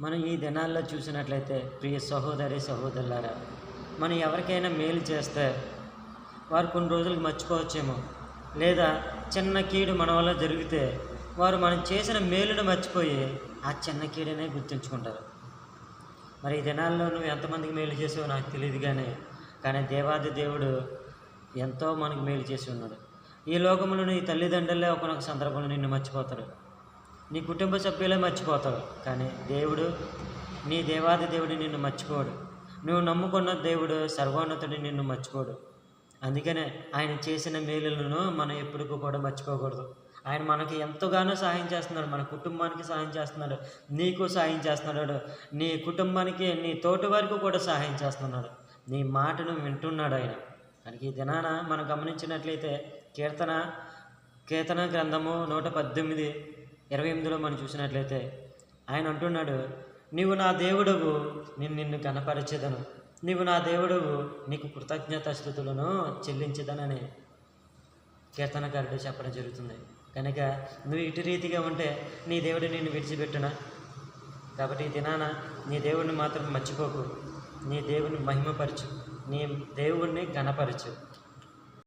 మనం ఈ దినాల్లో చూసినట్లయితే ప్రియ సహోదరి సహోదరులారా మనం ఎవరికైనా మేలు చేస్తే వారు కొన్ని రోజులకు మర్చిపోవచ్చేమో. లేదా చిన్న కీడు మన వల్ల జరిగితే వారు మనం చేసిన మేలును మర్చిపోయి ఆ చిన్న కీడునే గుర్తుంచుకుంటారు. మరి ఈ దినాల్లో నువ్వు ఎంతమందికి మేలు చేసావో నాకు తెలియదు కానీ కానీ దేవాది దేవుడు ఎంతో మనకు మేలు చేసి ఉన్నాడు. ఈ లోకంలో నీ తల్లిదండ్రులే ఒకనొక సందర్భంలో నిన్ను మర్చిపోతారు. నీ కుటుంబ సభ్యులే మర్చిపోతావు కానీ దేవుడు నీ దేవాది దేవుడు నిన్ను మర్చిపోడు. నువ్వు నమ్ముకున్న దేవుడు సర్వోన్నతుడు నిన్ను మర్చిపోడు. అందుకనే ఆయన చేసిన మేలులను మనం ఎప్పటికీ కూడా మర్చిపోకూడదు. ఆయన మనకి ఎంతగానో సహాయం చేస్తున్నాడు మన కుటుంబానికి సహాయం చేస్తున్నాడు నీకు సహాయం చేస్తున్నాడు నీ కుటుంబానికి నీ తోటి వారికి కూడా సహాయం చేస్తున్నాడు. నీ మాటను వింటున్నాడు ఆయన. కనుక ఈ దినాన మనం గమనించినట్లయితే కీర్తన కీర్తన గ్రంథము నూట పద్దెనిమిది ఇరవై ఎనిమిదిలో మనం చూసినట్లయితే ఆయన అంటున్నాడు నీవు నా దేవుడవు నేను నిన్ను కనపరచేదను నీవు నా దేవుడవు నీకు కృతజ్ఞత స్థుతులను చెల్లించదనని కీర్తనకారుడు చెప్పడం జరుగుతుంది. కనుక నువ్వు ఇటు రీతిగా ఉంటే నీ దేవుడు నిన్ను విడిచిపెట్టునా? కాబట్టి ఈ దినాన నీ దేవుడిని మాత్రం మర్చిపోకు. నీ దేవుని మహిమపరచు. నీ దేవుణ్ణి గణపరచు